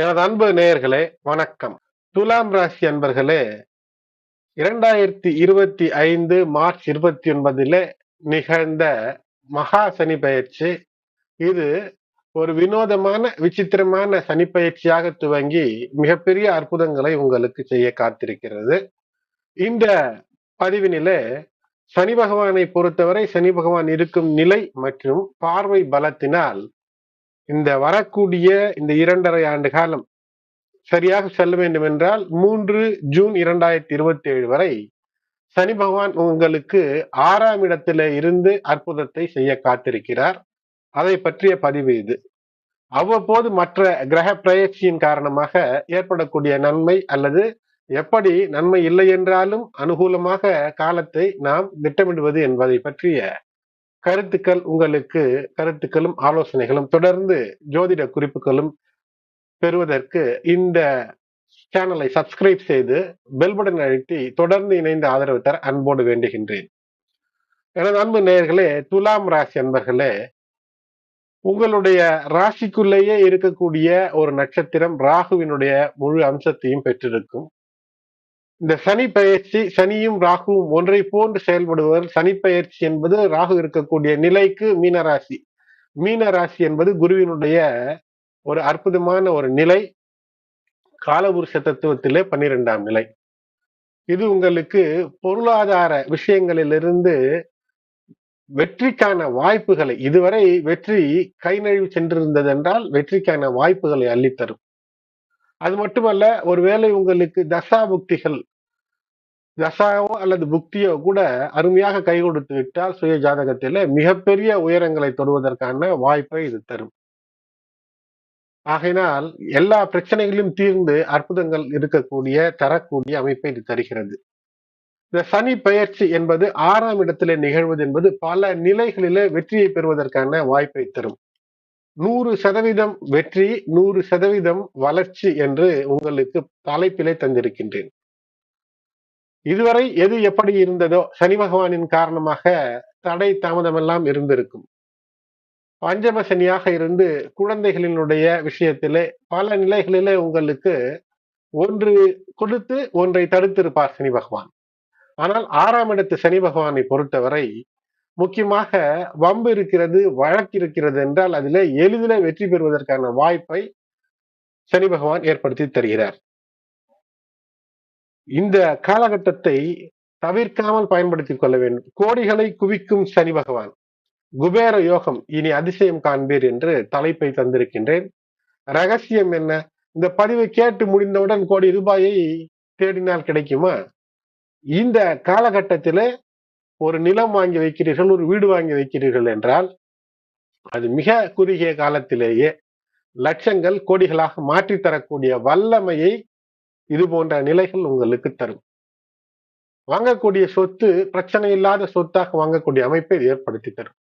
எனது அன்பு நேயர்களே வணக்கம். துலாம் ராசி அன்பர்களே இரண்டாயிரத்தி இருபத்தி ஐந்து மார்ச் இருபத்தி ஒன்பதிலே நிகழ்ந்த மகா சனி பயிற்சி. இது ஒரு வினோதமான விசித்திரமான சனி பயிற்சியாக துவங்கி மிகப்பெரிய அற்புதங்களை உங்களுக்கு செய்ய காத்திருக்கிறது. இந்த பதிவினிலே சனி பகவானை பொறுத்தவரை சனி பகவான் இருக்கும் நிலை மற்றும் பார்வை பலத்தினால் இந்த வரக்கூடிய இந்த இரண்டரை ஆண்டு காலம் சரியாக செல்ல வேண்டும் என்றால் மூன்று ஜூன் இரண்டாயிரத்தி இருபத்தி ஏழு வரை சனி பகவான் உங்களுக்கு ஆறாம் இடத்துல இருந்து அற்புதத்தை செய்ய காத்திருக்கிறார். அதை பற்றிய பதிவு இது. அவ்வப்போது மற்ற கிரக பிரயற்சியின் காரணமாக ஏற்படக்கூடிய நன்மை அல்லது எப்படி நன்மை இல்லை என்றாலும் அனுகூலமாக காலத்தை நாம் திட்டமிடுவது என்பதை பற்றிய கருத்துக்கள் உங்களுக்கு கருத்துக்களும் ஆலோசனைகளும் தொடர்ந்து ஜோதிட குறிப்புகளும் பெறுவதற்கு இந்த சேனலை சப்ஸ்கிரைப் செய்து பெல் பட்டன் அழுத்தி தொடர்ந்து இணைந்து ஆதரவு தர அன்போடு வேண்டுகின்றேன். எனது அன்பு நேயர்களே துலாம் ராசி அன்பர்களே உங்களுடைய ராசிக்குள்ளேயே இருக்கக்கூடிய ஒரு நட்சத்திரம் ராகுவினுடைய முழு அம்சத்தையும் பெற்றிருக்கும். இந்த சனி பயிற்சி சனியும் ராகுவும் ஒன்றை போன்று செயல்படுவர் சனி பயிற்சி என்பது ராகு இருக்கக்கூடிய நிலைக்கு மீனராசி. மீனராசி என்பது குருவினுடைய ஒரு அற்புதமான ஒரு நிலை காலபுருஷ தத்துவத்திலே பன்னிரெண்டாம் நிலை. இது உங்களுக்கு பொருளாதார விஷயங்களிலிருந்து வெற்றிக்கான வாய்ப்புகளை இதுவரை வெற்றி கை நழுவி சென்றிருந்தது என்றால் வெற்றிக்கான வாய்ப்புகளை அள்ளித்தரும். அது மட்டுமல்ல ஒருவேளை உங்களுக்கு தசா புக்திகள் தசாவோ அல்லது புக்தியோ கூட அருமையாக கை கொடுத்து விட்டால் சுய ஜாதகத்தில மிகப்பெரிய உயரங்களை தொடுவதற்கான வாய்ப்பை இது தரும். ஆகையினால் எல்லா பிரச்சனைகளையும் தீர்ந்து அற்புதங்கள் இருக்கக்கூடிய தரக்கூடிய அமைப்பை இது தருகிறது. இந்த சனி பயிற்சி என்பது ஆறாம் இடத்திலே நிகழ்வது என்பது பல நிலைகளிலே வெற்றியை பெறுவதற்கான வாய்ப்பை தரும். நூறு சதவீதம் வெற்றி நூறு சதவீதம் வளர்ச்சி என்று உங்களுக்கு தலைப்பிலே தந்திருக்கின்றேன். இதுவரை எது எப்படி இருந்ததோ சனி பகவானின் காரணமாக தடை தாமதமெல்லாம் இருந்திருக்கும். பஞ்சம சனியாக இருந்து குழந்தைகளினுடைய விஷயத்திலே பல நிலைகளிலே உங்களுக்கு ஒன்று கொடுத்து ஒன்றை தடுத்திருப்பார் சனி பகவான். ஆனால் ஆறாம் இடத்து சனி பகவானை பொறுத்தவரை முக்கியமாக வம்பு இருக்கிறது வழக்கு இருக்கிறது என்றால் அதிலே எளிதில் வெற்றி பெறுவதற்கான வாய்ப்பை சனி பகவான் ஏற்படுத்தி தருகிறார். இந்த காலகட்டத்தை தவிர்க்காமல் பயன்படுத்திக் கொள்ள வேண்டும். கோடிகளை குவிக்கும் சனி பகவான் குபேர யோகம் இனி அதிசயம் காண்பீர் என்று தலைப்பை தந்திருக்கின்றேன். ரகசியம் என்ன? இந்த பதிவை கேட்டு முடிந்தவுடன் கோடி ரூபாயை தேடினால் கிடைக்குமா? இந்த காலகட்டத்திலே ஒரு நிலம் வாங்கி வைக்கிறீர்கள் ஒரு வீடு வாங்கி வைக்கிறீர்கள் என்றால் அது மிக குறுகிய காலத்திலேயே லட்சங்கள் கோடிகளாக மாற்றி தரக்கூடிய வல்லமையை இது போன்ற நிலைகள் உங்களுக்கு தரும். வாங்கக்கூடிய சொத்து பிரச்சனை இல்லாத சொத்தாக வாங்கக்கூடிய அமைப்பை ஏற்படுத்தி தரும்.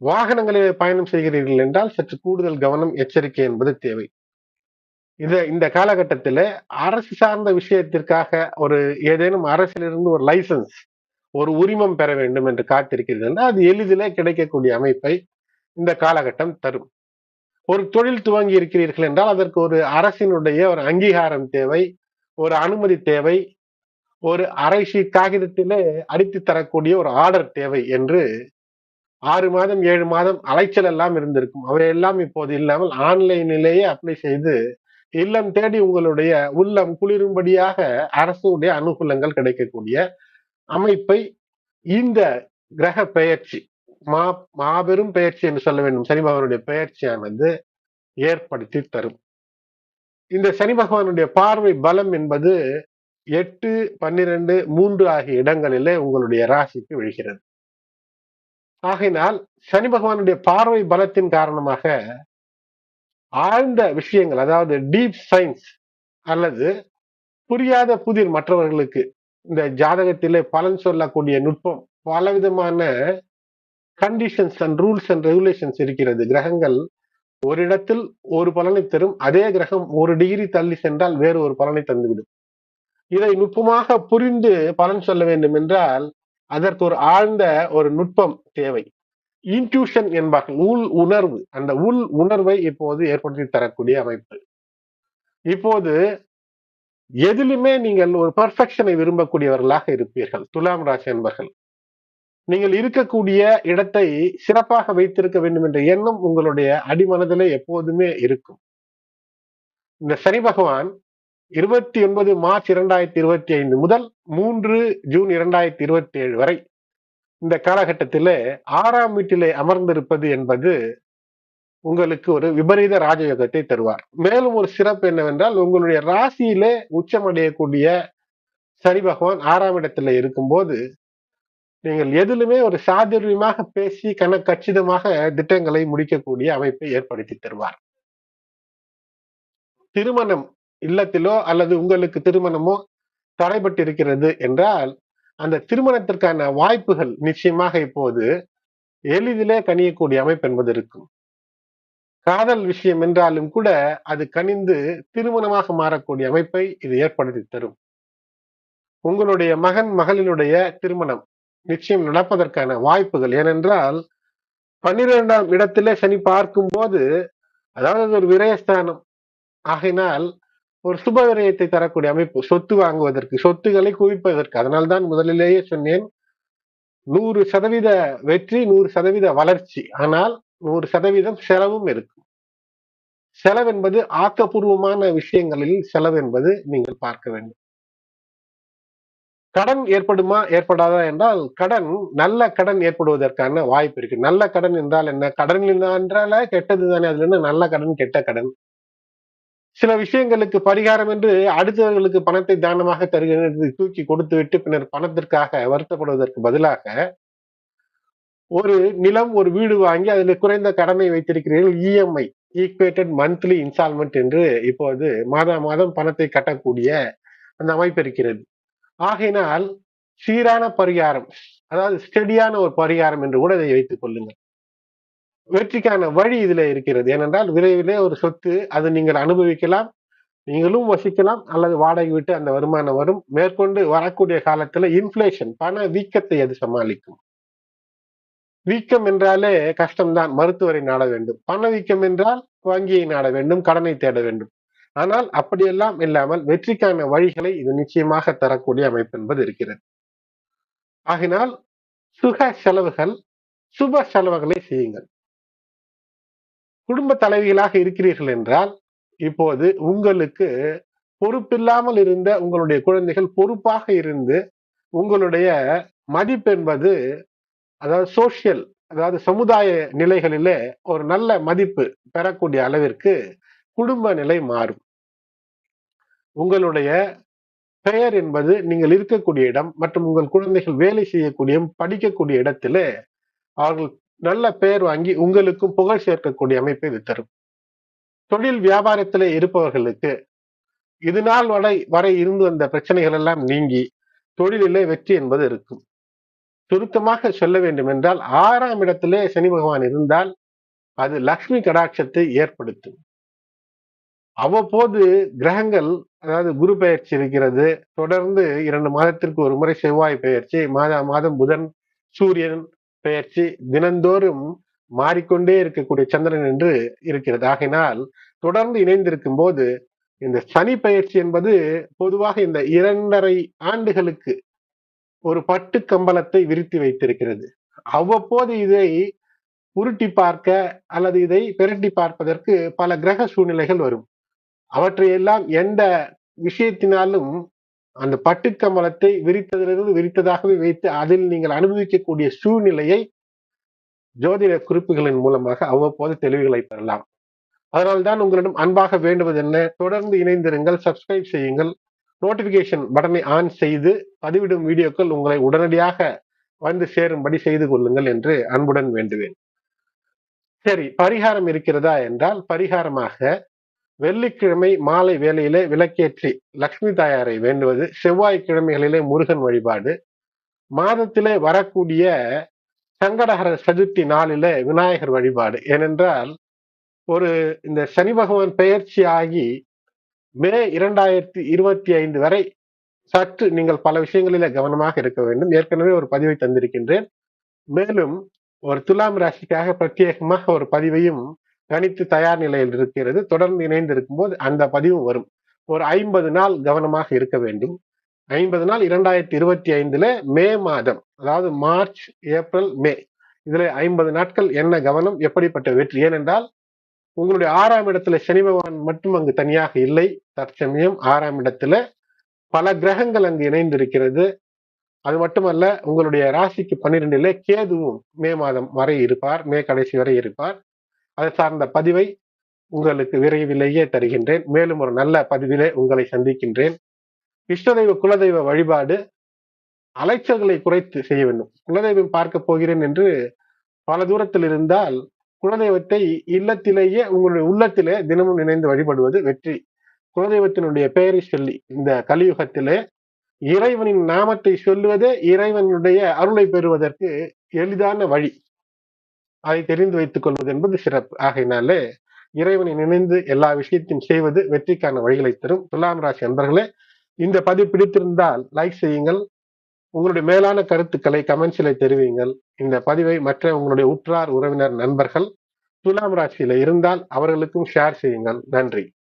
வாகனங்களில் பயணம் செய்கிறீர்கள் என்றால் சற்று கூடுதல் கவனம் எச்சரிக்கை என்பது தேவை. இத இந்த காலகட்டத்தில் அரசு சார்ந்த விஷயத்திற்காக ஒரு ஏதேனும் அரசிலிருந்து ஒரு லைசன்ஸ் ஒரு உரிமம் பெற வேண்டும் என்று காத்திருக்கிறது என்றால் அது எளிதிலே கிடைக்கக்கூடிய அமைப்பை இந்த காலகட்டம் தரும். ஒரு தொழில் துவங்கி இருக்கிறீர்கள் என்றால் அதற்கு ஒரு அரசினுடைய ஒரு அங்கீகாரம் தேவை ஒரு அனுமதி தேவை ஒரு அரைசி காகிதத்திலே அடித்து தரக்கூடிய ஒரு ஆர்டர் தேவை என்று ஆறு மாதம் ஏழு மாதம் அலைச்சல் எல்லாம் இருந்திருக்கும். அவையெல்லாம் இப்போது இல்லாமல் ஆன்லைனிலேயே அப்ளை செய்து இல்லம் தேடி உங்களுடைய உள்ளம் குளிரும்படியாக அரசுடைய அனுகூலங்கள் கிடைக்கக்கூடிய அமைப்பை இந்த கிரக பெயர்ச்சி மா மாபெரும் பெயர்ச்சி என்று சொல்ல வேண்டும். சனி பகவானுடைய பெயர்ச்சியானது ஏற்படுத்தி தரும். இந்த சனி பகவானுடைய பார்வை பலம் என்பது எட்டு பன்னிரண்டு மூன்று ஆகிய இடங்களிலே உங்களுடைய ராசிக்கு விழுகிறது. ஆகையினால் சனி பகவானுடைய பார்வை பலத்தின் காரணமாக ஆழ்ந்த விஷயங்கள் அதாவது டீப் சயின்ஸ் அல்லது புரியாத புதிர் மற்றவர்களுக்கு இந்த ஜாதகத்திலே பலன் சொல்லக்கூடிய நுட்பம் பலவிதமான conditions and rules and regulations இருக்கிறது. கிரகங்கள் ஒரு இடத்தில் ஒரு பலனை தரும் அதே கிரகம் ஒரு டிகிரி தள்ளி சென்றால் வேறு ஒரு பலனை தந்துவிடும். இதை நுட்பமாக புரிந்து பலன் சொல்ல வேண்டும் என்றால் அதற்கு ஒரு ஆழ்ந்த ஒரு நுட்பம் தேவை. இன்ட்யூஷன் என்பார்கள் உள் உணர்வு. அந்த உள் உணர்வை இப்போது ஏற்படுத்தி தரக்கூடிய அமைப்பு. இப்போது எதிலுமே நீங்கள் ஒரு பர்ஃபெக்ஷனை விரும்பக்கூடியவர்களாக இருப்பீர்கள் துலாம் ராசி என்பர்கள் நீங்கள் இருக்கக்கூடிய இடத்தை சிறப்பாக வைத்திருக்க வேண்டும் என்ற எண்ணம் உங்களுடைய அடிமனதிலே எப்போதுமே இருக்கும். இந்த சனி பகவான் இருபத்தி ஒன்பது மார்ச் இரண்டாயிரத்தி இருபத்தி ஐந்து முதல் மூன்று ஜூன் இரண்டாயிரத்தி இருபத்தி ஏழு வரை இந்த காலகட்டத்திலே ஆறாம் வீட்டிலே அமர்ந்திருப்பது என்பது உங்களுக்கு ஒரு விபரீத ராஜயோகத்தை தருவார். மேலும் ஒரு சிறப்பு என்னவென்றால் உங்களுடைய ராசியிலே உச்சமடையக்கூடிய சரி பகவான் ஆறாம் இடத்துல இருக்கும்போது நீங்கள் எதிலுமே ஒரு சாதுரியமாக பேசி கன கச்சிதமாக திட்டங்களை முடிக்கக்கூடிய அமைப்பை ஏற்படுத்தி தருவார். திருமணம் இல்லத்திலோ அல்லது உங்களுக்கு திருமணமோ தடைபட்டு இருக்கிறது என்றால் அந்த திருமணத்திற்கான வாய்ப்புகள் நிச்சயமாக இப்போது எளிதிலே கனியக்கூடிய அமைப்பு என்பது இருக்கும். காதல் விஷயம் என்றாலும் கூட அது கனிந்து திருமணமாக மாறக்கூடிய அமைப்பை இது ஏற்படுத்தி தரும். உங்களுடைய மகன் மகளினுடைய திருமணம் நிச்சயம் நடப்பதற்கான வாய்ப்புகள். ஏனென்றால் பன்னிரெண்டாம் இடத்திலே சனி பார்க்கும் போது அதாவது ஒரு விரயஸ்தானம் ஆகினால் ஒரு சுப விரயத்தை தரக்கூடிய அமைப்பு சொத்து வாங்குவதற்கு சொத்துக்களை குவிப்பதற்கு. அதனால்தான் முதலிலேயே சொன்னேன் நூறு சதவீத வெற்றி நூறு சதவீத வளர்ச்சி. ஆனால் நூறு சதவீதம் செலவும் இருக்கும். செலவு என்பது ஆக்கப்பூர்வமான விஷயங்களில் செலவு என்பது நீங்கள் பார்க்க வேண்டும். கடன் ஏற்படுமா ஏற்படாதா என்றால் கடன் நல்ல கடன் ஏற்படுவதற்கான வாய்ப்பு இருக்கு. நல்ல கடன் என்றால் என்ன? கடன் என்றால கெட்டது தானே அதுல என்ன நல்ல கடன் கெட்ட கடன். சில விஷயங்களுக்கு பரிகாரம் என்று அடுத்தவர்களுக்கு பணத்தை தானமாக தருகிறது தூக்கி கொடுத்து விட்டு பின்னர் பணத்திற்காக வருத்தப்படுவதற்கு பதிலாக ஒரு நிலம் ஒரு வீடு வாங்கி அதில் குறைந்த கடனை வைத்திருக்கிறீர்கள் இஎம்ஐ ஈக்குவேட்டட் மந்த்லி இன்ஸ்டால்மெண்ட் என்று இப்போது மாதா மாதம் பணத்தை கட்டக்கூடிய அந்த அமைப்பு இருக்கிறது. ஆகையினால் சீரான பரிகாரம் அதாவது ஸ்டெடியான ஒரு பரிகாரம் என்று கூட இதை வைத்துக் கொள்ளுங்கள். வெற்றிக்கான வழி இதுல இருக்கிறது. ஏனென்றால் விரைவிலே ஒரு சொத்து அது நீங்கள் அனுபவிக்கலாம் நீங்களும் வசிக்கலாம் அல்லது வாடகை விட்டு அந்த வருமானம் வரும். மேற்கொண்டு வரக்கூடிய காலத்துல இன்ஃபிளேஷன் பண வீக்கத்தை அது சமாளிக்கும். வீக்கம் என்றாலே கஷ்டம்தான். மருத்துவரை நாட வேண்டும். பண வீக்கம் என்றால் வங்கியை நாட வேண்டும் கடனை தேட வேண்டும். ஆனால் அப்படியெல்லாம் இல்லாமல் வெற்றிக்கான வழிகளை இது நிச்சயமாக தரக்கூடிய அமைப்பு என்பது இருக்கிறது. ஆகினால் சுக செலவுகள் சுப செலவுகளை செய்யுங்கள். குடும்ப தலைவிகளாக இருக்கிறீர்கள் என்றால் இப்போது உங்களுக்கு பொறுப்பில்லாமல் இருந்த உங்களுடைய குழந்தைகள் பொறுப்பாக இருந்து உங்களுடைய மதிப்பு என்பது அதாவது சோசியல் அதாவது சமுதாய நிலைகளிலே ஒரு நல்ல மதிப்பு பெறக்கூடிய அளவிற்கு குடும்ப நிலை மாறும். உங்களுடைய பெயர் என்பது நீங்கள் இருக்கக்கூடிய இடம் மற்றும் உங்கள் குழந்தைகள் வேலை செய்யக்கூடிய படிக்கக்கூடிய இடத்திலே அவர்கள் நல்ல பெயர் வாங்கி உங்களுக்கும் புகழ் சேர்க்கக்கூடிய அமைப்பை இது தரும். தொழில் வியாபாரத்திலே இருப்பவர்களுக்கு இது நாள் வரை வரை இருந்து வந்த பிரச்சனைகள் எல்லாம் நீங்கி தொழிலிலே வெற்றி என்பது இருக்கும். சுருக்கமாக சொல்ல வேண்டும் என்றால் ஆறாம் இடத்திலே சனி பகவான் இருந்தால் அது லக்ஷ்மி கடாட்சத்தை ஏற்படுத்தும். அவ்வப்போது கிரகங்கள் அதாவது குரு பெயர்ச்சி இருக்கிறது. தொடர்ந்து இரண்டு மாதத்திற்கு ஒரு முறை செவ்வாய் பெயர்ச்சி மாதா மாதம் புதன் சூரியன் பெயர்ச்சி தினந்தோறும் மாறிக்கொண்டே இருக்கக்கூடிய சந்திரன் என்று இருக்கிறது. ஆகினால் தொடர்ந்து இணைந்திருக்கும் போது இந்த சனி பயிற்சி என்பது பொதுவாக இந்த இரண்டரை ஆண்டுகளுக்கு ஒரு பட்டு கம்பளத்தை விரித்து வைத்திருக்கிறது. அவ்வப்போது இதை உருட்டி பார்க்க அல்லது இதை பிரட்டி பார்ப்பதற்கு பல கிரக சூழ்நிலைகள் வரும். அவற்றையெல்லாம் எந்த விஷயத்தினாலும் அந்த பட்டுக்கம்பளத்தை விரித்ததிலிருந்து விரித்ததாகவே வைத்து அதில் நீங்கள் அனுபவிக்கக்கூடிய சூழ்நிலையை ஜோதிட குறிப்புகளின் மூலமாக அவ்வப்போது தெளிவுகளை பெறலாம். அதனால்தான் உங்களிடம் அன்பாக வேண்டுவது என்ன தொடர்ந்து இணைந்திருங்கள் சப்ஸ்கிரைப் செய்யுங்கள். நோட்டிபிகேஷன் பட்டனை ஆன் செய்து பதிவிடும் வீடியோக்கள் உங்களை உடனடியாக வந்து சேரும்படி செய்து கொள்ளுங்கள் என்று அன்புடன் வேண்டுவேன். சரி பரிகாரம் இருக்கிறதா என்றால் பரிகாரமாக வெள்ளிக்கிழமை மாலை வேளையிலே விளக்கேற்றி லக்ஷ்மி தாயாரை வேண்டுவது செவ்வாய்க்கிழமைகளிலே முருகன் வழிபாடு மாதத்திலே வரக்கூடிய சங்கடஹர சதுர்த்தி நாளிலே விநாயகர் வழிபாடு. ஏனென்றால் ஒரு இந்த சனி பகவான் பெயர்ச்சி ஆகி மே இரண்டாயிரத்தி இருபத்தி ஐந்து வரை சற்று நீங்கள் பல விஷயங்களில கவனமாக இருக்க வேண்டும். ஏற்கனவே ஒரு பதிவை தந்திருக்கின்றேன். மேலும் ஒரு துலாம் ராசிக்காக பிரத்யேகமாக ஒரு பதிவையும் கணித்து தயார் நிலையில் இருக்கிறது. தொடர்ந்து இணைந்து இருக்கும்போது அந்த பதிவும் வரும். ஒரு ஐம்பது நாள் கவனமாக இருக்க வேண்டும். ஐம்பது நாள் இரண்டாயிரத்தி இருபத்தி ஐந்துல மே மாதம் அதாவது மார்ச் ஏப்ரல் மே. இதுல ஐம்பது நாட்கள் என்ன கவனம் எப்படிப்பட்ட வெற்றி? ஏனென்றால் உங்களுடைய ஆறாம் இடத்துல சனி பகவான் மட்டும் அங்கு தனியாக இல்லை. தற்சமயம் ஆறாம் இடத்துல பல கிரகங்கள் அங்கு இணைந்திருக்கிறது. அது மட்டுமல்ல உங்களுடைய ராசிக்கு பன்னிரெண்டிலே கேதுவும் மே மாதம் வரை இருப்பார் மே கடைசி வரை இருப்பார். அது சார்ந்த பதிவை உங்களுக்கு விரைவிலேயே தருகின்றேன். மேலும் ஒரு நல்ல பதிவிலே உங்களை சந்திக்கின்றேன். இஷ்டதெய்வ குலதெய்வ வழிபாடு அலைச்சல்களை குறைத்து செய்ய வேண்டும். குலதெய்வம் பார்க்க போகிறேன் என்று பல தூரத்தில் இருந்தால் குலதெய்வத்தை இல்லத்திலேயே உங்களுடைய உள்ளத்திலே தினமும் நினைந்து வழிபடுவது வெற்றி. குலதெய்வத்தினுடைய பெயரை சொல்லி இந்த கலியுகத்திலே இறைவனின் நாமத்தை சொல்லுவதே இறைவனுடைய அருளை பெறுவதற்கு எளிதான வழி. அதை தெரிந்து வைத்துக் கொள்வது என்பது சிறப்பு. ஆகையினாலே இறைவனை நினைந்து எல்லா விஷயத்தையும் செய்வது வெற்றிக்கான வழிகளை தரும். துலாம் ராசி நண்பர்களே இந்த பதிவு பிடித்திருந்தால் லைக் செய்யுங்கள். உங்களுடைய மேலான கருத்துக்களை கமெண்ட்ஸில் தெரிவிங்கள் இந்த பதிவை மற்ற உங்களுடைய உற்றார் உறவினர் நண்பர்கள் துலாம் ராசியில இருந்தால் அவர்களுக்கும் ஷேர் செய்யுங்கள். நன்றி.